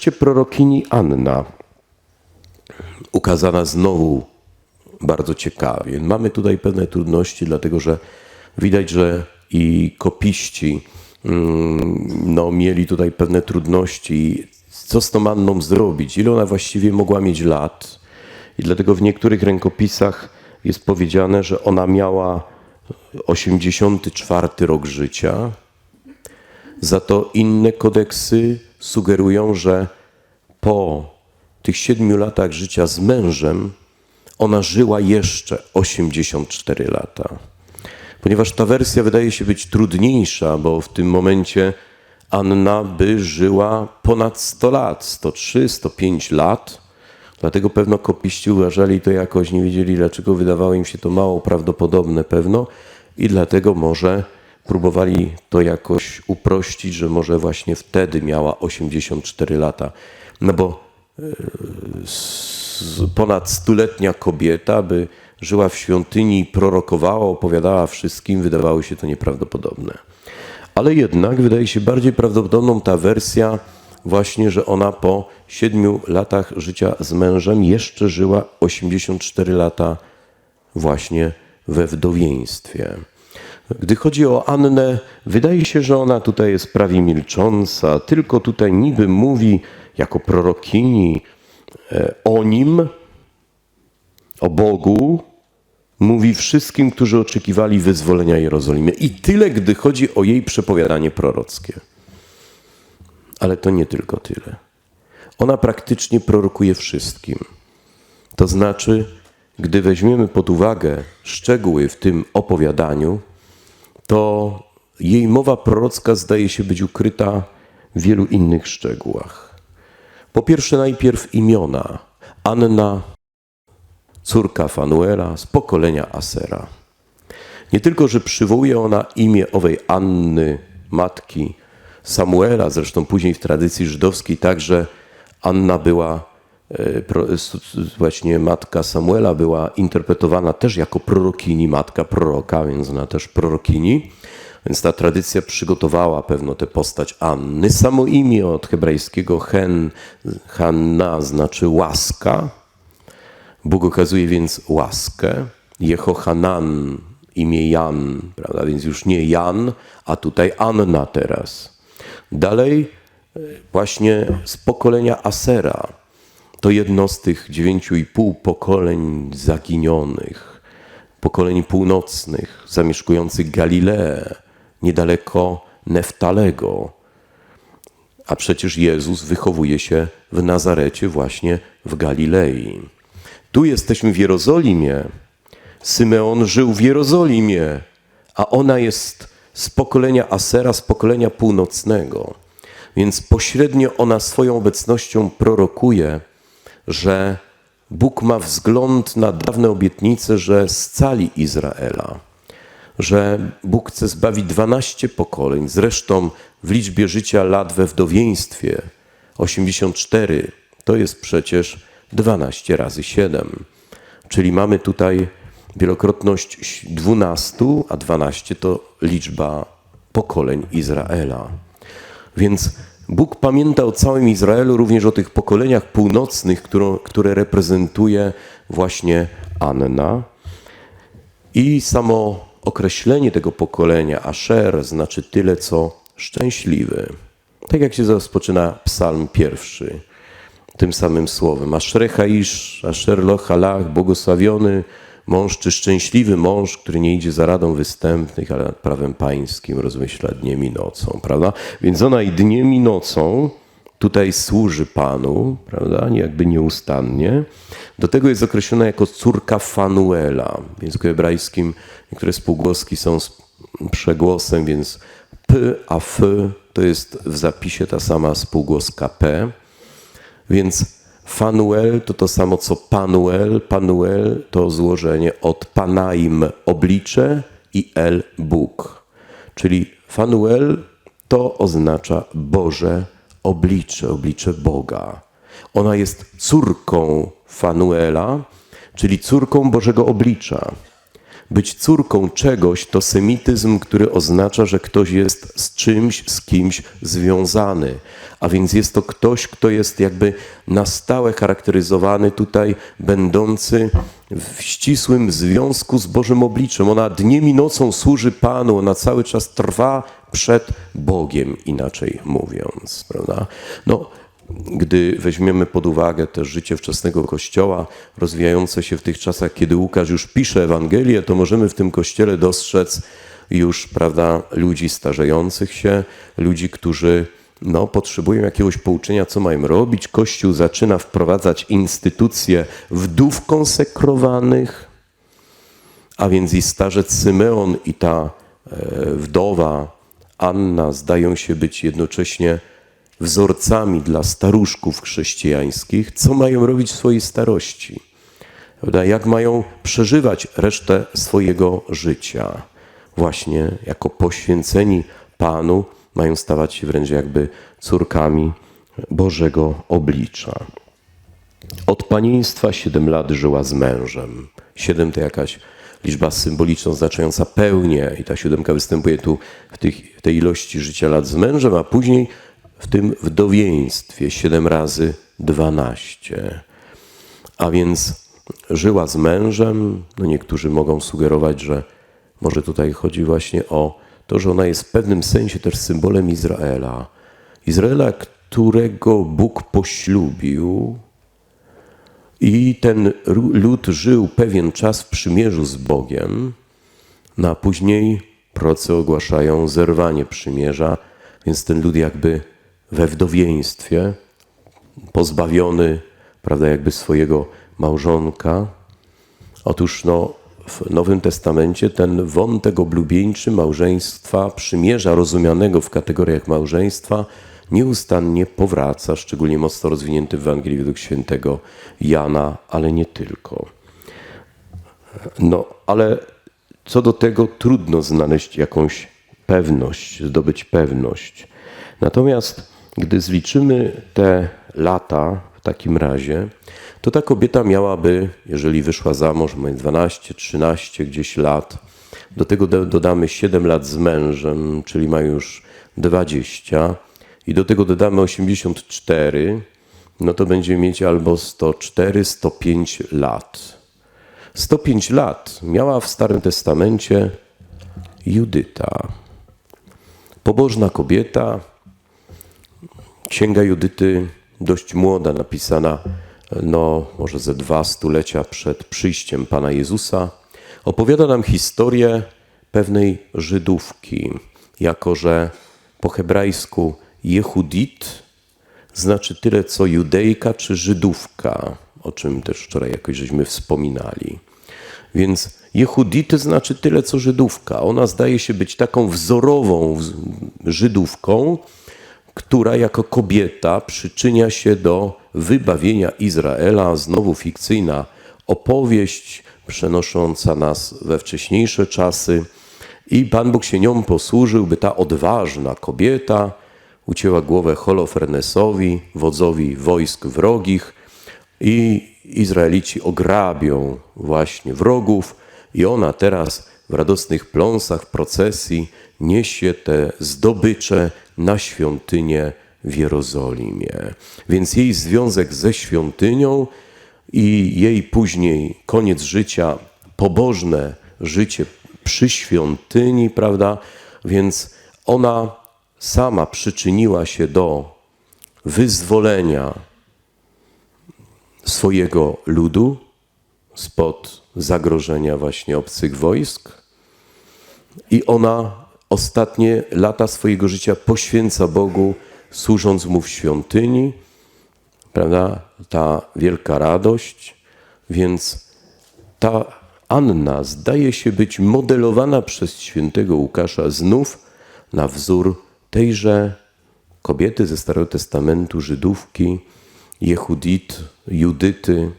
wreszcie prorokini Anna, ukazana znowu bardzo ciekawie. Mamy tutaj pewne trudności, dlatego że widać, że i kopiści mm, no, mieli tutaj pewne trudności. Co z tą Anną zrobić? Ile ona właściwie mogła mieć lat? I dlatego w niektórych rękopisach jest powiedziane, że ona miała 84 rok życia. Za to inne kodeksy sugerują, że po tych siedmiu latach życia z mężem ona żyła jeszcze 84 lata. Ponieważ ta wersja wydaje się być trudniejsza, bo w tym momencie Anna by żyła ponad 100 lat, 103, 105 lat. Dlatego pewno kopiści uważali to jakoś, nie wiedzieli dlaczego, wydawało im się to mało prawdopodobne pewno i dlatego może próbowali to jakoś uprościć, że może właśnie wtedy miała 84 lata. No bo e, ponad stuletnia kobieta by żyła w świątyni, prorokowała, opowiadała wszystkim, wydawało się to nieprawdopodobne. Ale jednak wydaje się bardziej prawdopodobną ta wersja właśnie, że ona po siedmiu latach życia z mężem jeszcze żyła 84 lata właśnie we wdowieństwie. Gdy chodzi o Annę, wydaje się, że ona tutaj jest prawie milcząca, tylko tutaj niby mówi jako prorokini e, o nim, o Bogu, mówi wszystkim, którzy oczekiwali wyzwolenia Jerozolimy. I tyle, gdy chodzi o jej przepowiadanie prorockie. Ale to nie tylko tyle. Ona praktycznie prorokuje wszystkim. To znaczy, gdy weźmiemy pod uwagę szczegóły w tym opowiadaniu, to jej mowa prorocka zdaje się być ukryta w wielu innych szczegółach. Po pierwsze, najpierw imiona. Anna, córka Fanuela z pokolenia Asera. Nie tylko, że przywołuje ona imię owej Anny, matki Samuela, zresztą później w tradycji żydowskiej także Anna była, właśnie matka Samuela była interpretowana też jako prorokini, matka proroka, więc ona też prorokini. Więc ta tradycja przygotowała pewno tę postać Anny. Samo imię od hebrajskiego hen, Hanna znaczy łaska, Bóg okazuje więc łaskę. Jehohanan, imię Jan, prawda? Więc już nie Jan, a tutaj Anna teraz. Dalej, e, właśnie z pokolenia Asera. To jedno z tych dziewięciu i pół pokoleń zaginionych, pokoleń północnych, zamieszkujących Galileę, niedaleko Neftalego. A przecież Jezus wychowuje się w Nazarecie, właśnie w Galilei. Tu jesteśmy w Jerozolimie. Symeon żył w Jerozolimie, a ona jest z pokolenia Asera, z pokolenia północnego. Więc pośrednio ona swoją obecnością prorokuje, że Bóg ma wzgląd na dawne obietnice, że scali Izraela że Bóg chce zbawić 12 pokoleń. Zresztą w liczbie życia lat we wdowieństwie 84 to jest przecież 12 razy 7. Czyli mamy tutaj wielokrotność 12, a 12 to liczba pokoleń Izraela. Więc Bóg pamięta o całym Izraelu, również o tych pokoleniach północnych, którą, które reprezentuje właśnie Anna. I samo określenie tego pokolenia, Asher, znaczy tyle co szczęśliwy. Tak jak się rozpoczyna psalm pierwszy, tym samym słowem. Ashrecha ish, Asher lo halach, błogosławiony mąż czy szczęśliwy mąż, który nie idzie za radą występnych, ale nad prawem pańskim rozmyśla dniem i nocą, prawda? Więc ona i dniem i nocą tutaj służy Panu, prawda, jakby nieustannie. Do tego jest określona jako córka Fanuela. W języku hebrajskim niektóre spółgłoski są z przegłosem, więc p a f to jest w zapisie ta sama spółgłoska p. Więc Fanuel to to samo co Panuel. Panuel to złożenie od Panaim oblicze i El Bóg. Czyli Fanuel to oznacza Boże oblicze, oblicze Boga. Ona jest córką Fanuela, czyli córką Bożego oblicza. Być córką czegoś to semityzm, który oznacza, że ktoś jest z czymś, z kimś związany. A więc jest to ktoś, kto jest jakby na stałe charakteryzowany tutaj, będący w ścisłym związku z Bożym obliczem. Ona dniem i nocą służy Panu, ona cały czas trwa przed Bogiem, inaczej mówiąc, prawda? No, gdy weźmiemy pod uwagę też życie wczesnego Kościoła, rozwijające się w tych czasach, kiedy Łukasz już pisze Ewangelię, to możemy w tym Kościele dostrzec już, prawda, ludzi starzejących się, ludzi, którzy no, potrzebują jakiegoś pouczenia, co mają robić. Kościół zaczyna wprowadzać instytucje wdów konsekrowanych, a więc i starzec Symeon i ta e, wdowa Anna zdają się być jednocześnie wzorcami dla staruszków chrześcijańskich, co mają robić w swojej starości, prawda? jak mają przeżywać resztę swojego życia. Właśnie jako poświęceni Panu mają stawać się wręcz jakby córkami Bożego oblicza. Od panieństwa siedem lat żyła z mężem. Siedem to jakaś liczba symboliczna oznaczająca pełnię i ta siódemka występuje tu w, tych, w tej ilości życia lat z mężem, a później w tym wdowieństwie siedem razy dwanaście. A więc żyła z mężem. No niektórzy mogą sugerować, że może tutaj chodzi właśnie o to, że ona jest w pewnym sensie też symbolem Izraela. Izraela, którego Bóg poślubił, i ten lud żył pewien czas w przymierzu z Bogiem, no a później procy ogłaszają zerwanie przymierza, więc ten lud jakby we wdowieństwie, pozbawiony, prawda, jakby swojego małżonka. Otóż no, w Nowym Testamencie ten wątek oblubieńczy małżeństwa, przymierza rozumianego w kategoriach małżeństwa, nieustannie powraca, szczególnie mocno rozwinięty w Ewangelii według świętego Jana, ale nie tylko. No, ale co do tego trudno znaleźć jakąś pewność, zdobyć pewność. Natomiast gdy zliczymy te lata w takim razie, to ta kobieta miałaby, jeżeli wyszła za mąż, 12, 13 gdzieś lat, do tego dodamy 7 lat z mężem, czyli ma już 20, i do tego dodamy 84, no to będziemy mieć albo 104, 105 lat. 105 lat miała w Starym Testamencie Judyta. Pobożna kobieta, Księga Judyty dość młoda, napisana no może ze dwa stulecia przed przyjściem Pana Jezusa, opowiada nam historię pewnej Żydówki, jako że po hebrajsku Jehudit znaczy tyle co Judejka czy Żydówka, o czym też wczoraj jakoś żeśmy wspominali. Więc Jehudity znaczy tyle co Żydówka. Ona zdaje się być taką wzorową Żydówką, która jako kobieta przyczynia się do wybawienia Izraela. Znowu fikcyjna opowieść przenosząca nas we wcześniejsze czasy. I Pan Bóg się nią posłużył, by ta odważna kobieta ucięła głowę Holofernesowi, wodzowi wojsk wrogich i Izraelici ograbią właśnie wrogów i ona teraz w radosnych pląsach procesji niesie te zdobycze na świątynię w Jerozolimie. Więc jej związek ze świątynią i jej później koniec życia, pobożne życie przy świątyni, prawda? Więc ona sama przyczyniła się do wyzwolenia swojego ludu spod zagrożenia właśnie obcych wojsk. I ona ostatnie lata swojego życia poświęca Bogu, służąc Mu w świątyni. Prawda? Ta wielka radość. Więc ta Anna zdaje się być modelowana przez świętego Łukasza znów na wzór tejże kobiety ze Starego Testamentu, Żydówki, Jehudit, Judyty,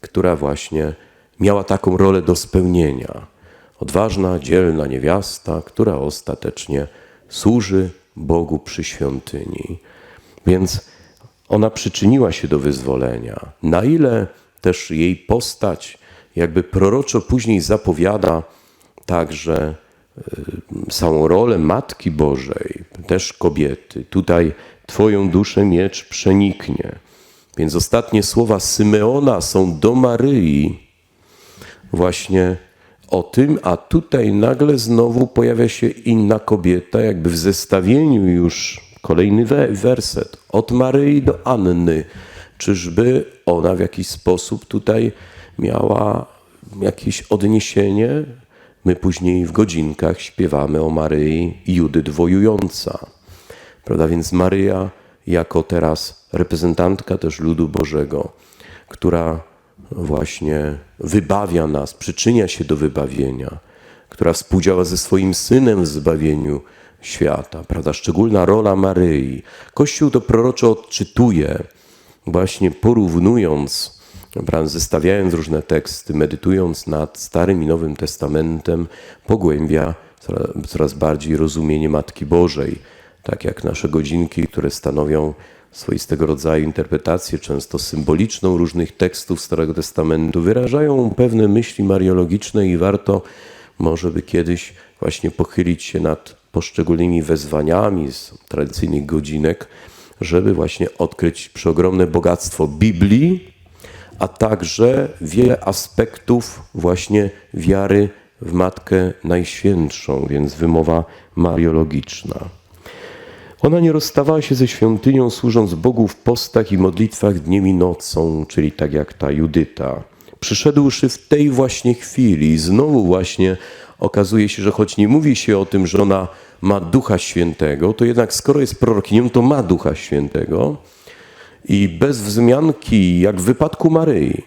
która właśnie miała taką rolę do spełnienia. Odważna, dzielna niewiasta, która ostatecznie służy Bogu przy świątyni. Więc ona przyczyniła się do wyzwolenia. Na ile też jej postać jakby proroczo później zapowiada także y, samą rolę Matki Bożej, też kobiety. Tutaj Twoją duszę miecz przeniknie. Więc ostatnie słowa Symeona są do Maryi właśnie o tym, a tutaj nagle znowu pojawia się inna kobieta, jakby w zestawieniu już kolejny werset od Maryi do Anny. Czyżby ona w jakiś sposób tutaj miała jakieś odniesienie? My później w godzinkach śpiewamy o Maryi Judy wojująca. Prawda? Więc Maryja jako teraz reprezentantka też ludu Bożego, która właśnie wybawia nas, przyczynia się do wybawienia, która współdziała ze swoim synem w zbawieniu świata, prawda? Szczególna rola Maryi. Kościół to proroczo odczytuje, właśnie porównując, prawda? zestawiając różne teksty, medytując nad Starym i Nowym Testamentem, pogłębia coraz bardziej rozumienie Matki Bożej, tak jak nasze godzinki, które stanowią swoistego rodzaju interpretację, często symboliczną różnych tekstów Starego Testamentu, wyrażają pewne myśli mariologiczne i warto może by kiedyś właśnie pochylić się nad poszczególnymi wezwaniami z tradycyjnych godzinek, żeby właśnie odkryć przeogromne bogactwo Biblii, a także wiele aspektów właśnie wiary w Matkę Najświętszą, więc wymowa mariologiczna. Ona nie rozstawała się ze świątynią, służąc Bogu w postach i modlitwach dniem i nocą, czyli tak jak ta Judyta. Przyszedłszy w tej właśnie chwili, znowu właśnie okazuje się, że choć nie mówi się o tym, że ona ma Ducha Świętego, to jednak skoro jest prorokinią, to ma Ducha Świętego i bez wzmianki, jak w wypadku Maryi.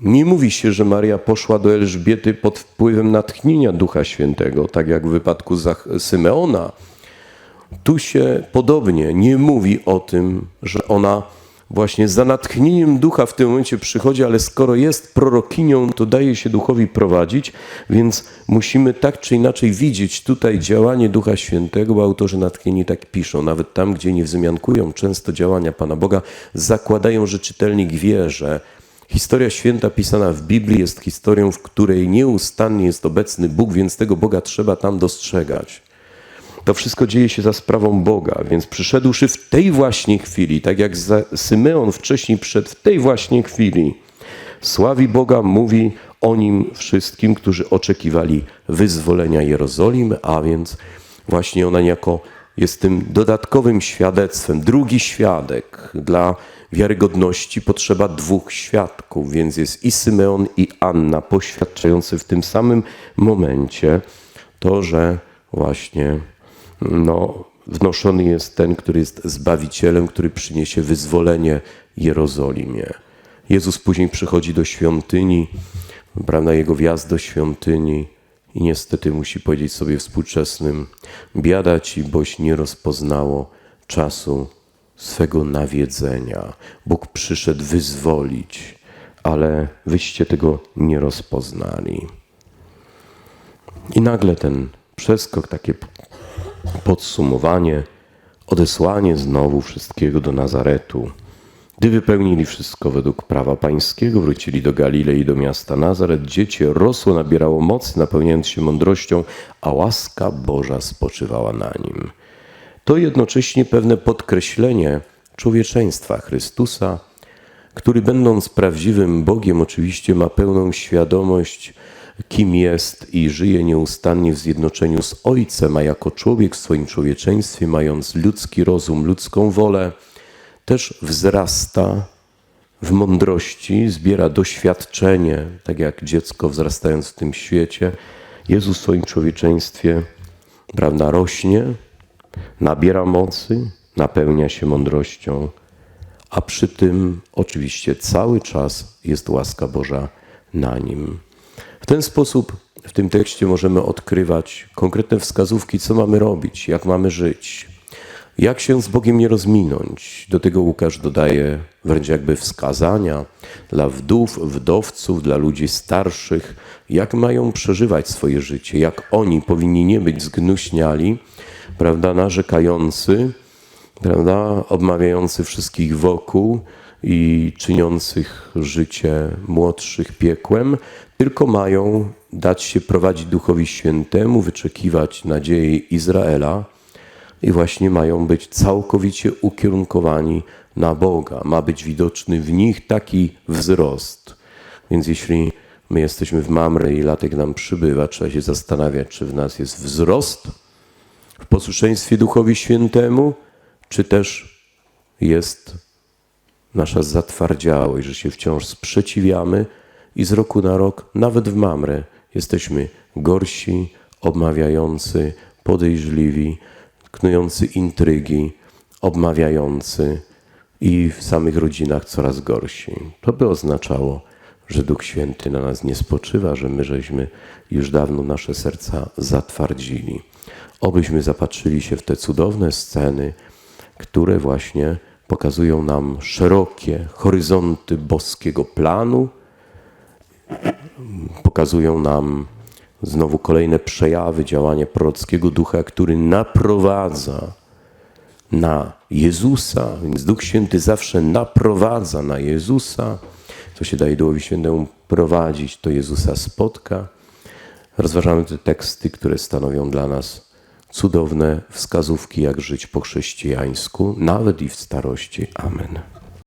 Nie mówi się, że Maria poszła do Elżbiety pod wpływem natchnienia Ducha Świętego, tak jak w wypadku Symeona, tu się podobnie nie mówi o tym, że ona właśnie za natchnieniem ducha w tym momencie przychodzi, ale skoro jest prorokinią, to daje się duchowi prowadzić, więc musimy tak czy inaczej widzieć tutaj działanie Ducha Świętego, bo autorzy natchnieni tak piszą, nawet tam, gdzie nie wzmiankują często działania Pana Boga, zakładają, że czytelnik wie, że Historia święta pisana w Biblii jest historią, w której nieustannie jest obecny Bóg, więc tego Boga trzeba tam dostrzegać. To wszystko dzieje się za sprawą Boga, więc przyszedłszy w tej właśnie chwili, tak jak Symeon wcześniej przyszedł w tej właśnie chwili, sławi Boga, mówi o nim wszystkim, którzy oczekiwali wyzwolenia Jerozolimy, a więc właśnie ona jako jest tym dodatkowym świadectwem, drugi świadek. Dla wiarygodności potrzeba dwóch świadków, więc jest i Symeon, i Anna, poświadczający w tym samym momencie to, że właśnie no, wnoszony jest ten, który jest Zbawicielem, który przyniesie wyzwolenie Jerozolimie. Jezus później przychodzi do świątyni, prawda, jego wjazd do świątyni i niestety musi powiedzieć sobie współczesnym, biada ci, boś nie rozpoznało czasu swego nawiedzenia. Bóg przyszedł wyzwolić, ale wyście tego nie rozpoznali. I nagle ten przeskok, takie podsumowanie, odesłanie znowu wszystkiego do Nazaretu. Gdy wypełnili wszystko według prawa pańskiego, wrócili do Galilei, do miasta Nazaret. Dziecię rosło, nabierało mocy, napełniając się mądrością, a łaska Boża spoczywała na nim. To jednocześnie pewne podkreślenie człowieczeństwa Chrystusa, który będąc prawdziwym Bogiem, oczywiście ma pełną świadomość kim jest i żyje nieustannie w zjednoczeniu z Ojcem, a jako człowiek w swoim człowieczeństwie, mając ludzki rozum, ludzką wolę, też wzrasta w mądrości, zbiera doświadczenie, tak jak dziecko wzrastając w tym świecie. Jezus w swoim człowieczeństwie, prawda, rośnie, nabiera mocy, napełnia się mądrością, a przy tym oczywiście cały czas jest łaska Boża na nim. W ten sposób w tym tekście możemy odkrywać konkretne wskazówki, co mamy robić, jak mamy żyć, jak się z Bogiem nie rozminąć. Do tego Łukasz dodaje wręcz jakby wskazania dla wdów, wdowców, dla ludzi starszych, jak mają przeżywać swoje życie, jak oni powinni nie być zgnuśniali, prawda, narzekający, prawda, obmawiający wszystkich wokół i czyniących życie młodszych piekłem, tylko mają dać się prowadzić Duchowi Świętemu, wyczekiwać nadziei Izraela i właśnie mają być całkowicie ukierunkowani na Boga. Ma być widoczny w nich taki wzrost. Więc jeśli my jesteśmy w Mamre i latek nam przybywa, trzeba się zastanawiać, czy w nas jest wzrost w posłuszeństwie Duchowi Świętemu, czy też jest nasza zatwardziałość, że się wciąż sprzeciwiamy i z roku na rok, nawet w Mamre, jesteśmy gorsi, obmawiający, podejrzliwi, knujący intrygi, obmawiający i w samych rodzinach coraz gorsi. To by oznaczało, że Duch Święty na nas nie spoczywa, że my żeśmy już dawno nasze serca zatwardzili. Obyśmy zapatrzyli się w te cudowne sceny, które właśnie pokazują nam szerokie horyzonty boskiego planu, pokazują nam znowu kolejne przejawy działania prorockiego ducha, który naprowadza na Jezusa, więc Duch Święty zawsze naprowadza na Jezusa. Co się daje Duchowi Świętemu prowadzić, to Jezusa spotka. Rozważamy te teksty, które stanowią dla nas cudowne wskazówki, jak żyć po chrześcijańsku, nawet i w starości. Amen.